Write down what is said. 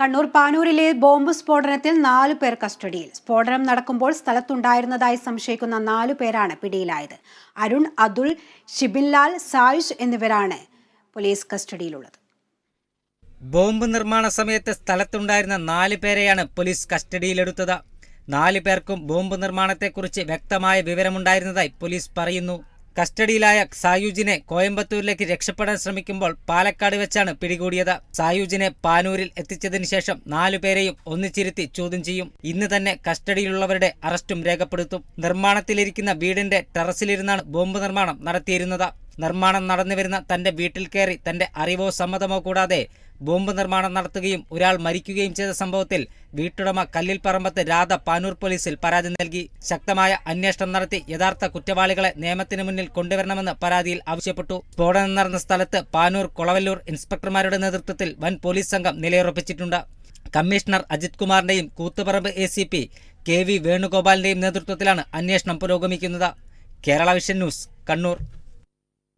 Kannur പാനൂരിലെ bomb സ്ഫോടനത്തിൽ നാലു പേർ കസ്റ്റഡിയിൽ. സ്ഫോടനം നടക്കുമ്പോൾ സ്ഥലത്തുണ്ടായിരുന്നതായി സംശയിക്കുന്ന നാലു പേരാണ് പിടിയിലായത്. അരുൺ അതുൽ ഷിബിൻലാൽ സായുഷ് എന്നിവരാണ് പോലീസ് കസ്റ്റഡിയിലുള്ളത്. ബോംബ് നിർമ്മാണ സമയത്ത് സ്ഥലത്തുണ്ടായിരുന്ന നാല് പേരെയാണ് പോലീസ് കസ്റ്റഡിയിലെടുത്തത്. നാല് പേർക്കും ബോംബ് നിർമ്മാണത്തെക്കുറിച്ച് വ്യക്തമായ വിവരമുണ്ടായിരുന്നതായി പോലീസ് പറയുന്നു. കസ്റ്റഡിയിലായ സായുജിനെ കോയമ്പത്തൂരിലേക്ക് രക്ഷപ്പെടാൻ ശ്രമിക്കുമ്പോൾ പാലക്കാട് വെച്ചാണ് പിടികൂടിയത്. സായുജിനെ പാനൂരിൽ എത്തിച്ചതിന് ശേഷം നാലുപേരെയും ഒന്നിച്ചിരുത്തി ചോദ്യം ചെയ്യും. ഇന്ന് തന്നെ കസ്റ്റഡിയിലുള്ളവരുടെ അറസ്റ്റും രേഖപ്പെടുത്തും. നിർമ്മാണത്തിലിരിക്കുന്ന വീടിന്റെ ടെറസിലിരുന്നാണ് ബോംബ് നിർമ്മാണം നടത്തിയിരുന്നത്. നിർമ്മാണം നടന്നുവരുന്ന തന്റെ വീട്ടിൽ കയറി തന്റെ അറിവോ സമ്മതമോ കൂടാതെ ബോംബ് നിർമ്മാണം നടത്തുകയും ഒരാൾ മരിക്കുകയും ചെയ്ത സംഭവത്തിൽ വീട്ടുടമ കല്ലിൽ പറമ്പത്ത് രാധ പാനൂർ പോലീസിൽ പരാതി നൽകി. ശക്തമായ അന്വേഷണം നടത്തി യഥാർത്ഥ കുറ്റവാളികളെ നിയമത്തിന് മുന്നിൽ കൊണ്ടുവരണമെന്ന് പരാതിയിൽ ആവശ്യപ്പെട്ടു. സ്ഫോടനം നടന്ന സ്ഥലത്ത് പാനൂർ കൊളവല്ലൂർ ഇൻസ്പെക്ടർമാരുടെ നേതൃത്വത്തിൽ വൻ പോലീസ് സംഘം നിലയുറപ്പിച്ചിട്ടുണ്ട്. Commissioner Ajith കുമാറിന്റെയും Koothuparamba A C P K V വേണുഗോപാലിന്റെയും നേതൃത്വത്തിലാണ് അന്വേഷണം പുരോഗമിക്കുന്നത്. Kerala vision news Kannur.